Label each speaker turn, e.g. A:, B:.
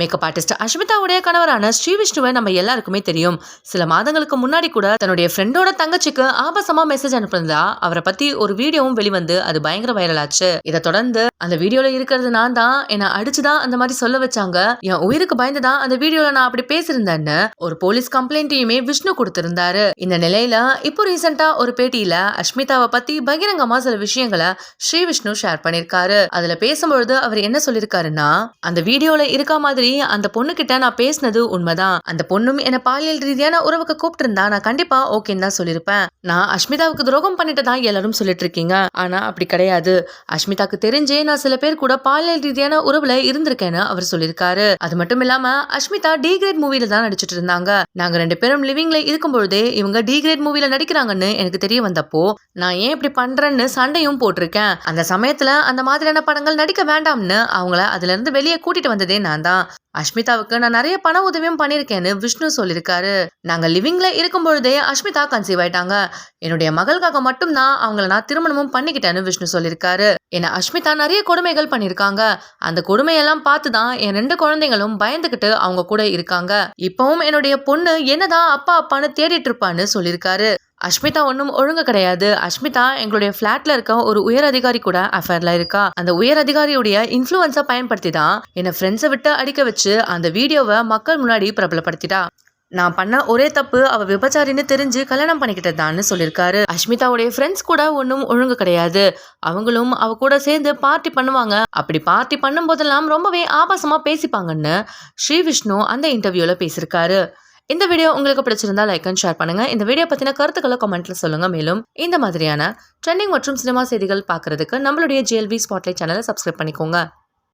A: Makeup artist அஷ்மிதாவுடைய கணவரான ஸ்ரீ விஷ்ணுவை நம்ம எல்லாருக்குமே தெரியும். சில மாதங்களுக்கு முன்னாடி கூட தன்னுடைய ஃப்ரெண்டோட தங்கச்சிக்கு ஆபாசமா மெசேஜ் அனுப்புனதா அவரை பத்தி ஒரு வீடியோவும் வெளிவந்து அது பயங்கர வைரல் ஆச்சு. இதை தொடர்ந்து அந்த வீடியோல இருக்கிறது நான் தான் என்னை அடிச்சுதான் அந்த மாதிரி சொல்ல வச்சாங்க. என் உயிருக்கு பயந்து தான் அந்த வீடியோல நான் அப்படி பேசியிருந்தேன்னு ஒரு போலீஸ் கம்ப்ளைண்ட்டையுமே விஷ்ணு கொடுத்திருந்தாரு. இந்த நிலையில இப்போ ரீசெண்டா ஒரு பேட்டியில அஷ்மிதாவை பத்தி பகிரங்கமா சில விஷயங்களை ஸ்ரீ விஷ்ணு ஷேர் பண்ணிருக்காரு அதுல பேசும்பொழுது அவர் என்ன சொல்லிருக்காருன்னா அந்த வீடியோல இருக்க மாதிரி அந்த பொண்ணு கிட்ட நான் பேசினது உண்மைதான். அந்த பொண்ணும் என்ன பாலியல் ரீதியான உறவுக்கு கூப்பிட்டு இருந்தா நான் கண்டிப்பா ஓகேன்னு தான் சொல்லியிருப்பேன். நான் அஷ்மிதாவுக்கு துரோகம் பண்ணிட்டு தான் எல்லாரும் சொல்லிட்டு இருக்கீங்க ஆனா அப்படி கிடையாது. அஷ்மிதாக்கு தெரிஞ்சே நான் சில பேர் கூட பாலியல் ரீதியான உறவுல இருந்திருக்கேன்னு அவர் சொல்லியிருக்காரு. அது மட்டும் இல்லாம அஷ்மிதா டி கிரேட் மூவில தான் நடிச்சிட்டு இருந்தாங்க. நாங்க ரெண்டு பேரும் லிவிங்ல இருக்கும் பொழுதே இவங்க டி கிரேட் மூவில நடிக்கிறாங்கன்னு எனக்கு தெரிய வந்தப்போ நான் ஏன் இப்படி பண்றேன்னு சண்டையும் போட்டிருக்கேன். அந்த சமயத்துல அந்த மாதிரியான படங்கள் நடிக்க வேண்டாம்னு அவங்கள அதுல இருந்து வெளியே கூட்டிட்டு வந்ததே நான் தான். அஷ்மிதாவுக்கு நான் நிறைய பண உதவியும் பண்ணியிருக்கேன்னு விஷ்ணு சொல்லியிருக்காரு. நாங்க லிவிங்ல இருக்கும் பொழுதே அஷ்மிதா கன்சீவ் ஆயிட்டாங்க. என்னுடைய மகளுக்காக மட்டும்தான் அவங்கள நான் திருமணமும் பண்ணிக்கிட்டேன்னு விஷ்ணு சொல்லியிருக்காரு. என்ன அஷ்மிதா நிறைய கொடுமைகள் பண்ணியிருக்காங்க. அந்த கொடுமையெல்லாம் பார்த்து தான் என் ரெண்டு குழந்தைங்களும் பயந்துக்கிட்டு அவங்க கூட இருக்காங்க. இப்பவும் என்னுடைய பொண்ணு என்னதான் அப்பா அப்பான்னு தேடிட்டு இருப்பான்னு சொல்லியிருக்காரு. அஷ்மிதா ஒன்றும் ஒழுங்கு கிடையாது. அஷ்மிதா எங்களுடைய ஃப்ளாட்ல இருக்க ஒரு உயர் அதிகாரி கூட அஃபேர்ல இருக்கா. அந்த உயர் அதிகாரியுடைய இன்ஃப்ளூயன்ஸை பயன்படுத்தி தான் என்னை ஃப்ரெண்ட்ஸை விட்டு அடிக்க வச்சு அந்த வீடியோவை மக்கள் முன்னாடி பிரபலப்படுத்திட்டா. நான் பண்ண ஒரே தப்பு அவ விபச்சாரின்னு தெரிஞ்சு கல்யாணம் பண்ணிக்கிட்டதான்னு சொல்லியிருக்காரு அஷ்மிதாவுடைய ஃப்ரெண்ட்ஸ் கூட ஒன்றும் ஒழுங்கு கிடையாது. அவங்களும் அவ கூட சேர்ந்து பார்ட்டி பண்ணுவாங்க. அப்படி பார்ட்டி பண்ணும் போதெல்லாம் ரொம்பவே ஆபாசமா பேசிப்பாங்கன்னு ஸ்ரீ விஷ்ணு அந்த இன்டர்வியூல பேசியிருக்காரு. இந்த வீடியோ உங்களுக்கு பிடிச்சிருந்தா லைக் அண்ட் ஷேர் பண்ணுங்க. இந்த வீடியோ பத்தின கருத்துக்களை கமெண்ட்ல சொல்லுங்க. மேலும் இந்த மாதிரியான ட்ரெண்டிங் மற்றும் சினிமா செய்திகள் பார்க்கறதுக்கு நம்மளுடைய ஜிஎல்வி ஸ்பாட்லைட் சேனலை சப்ஸ்கிரைப் பண்ணிக்கோங்க.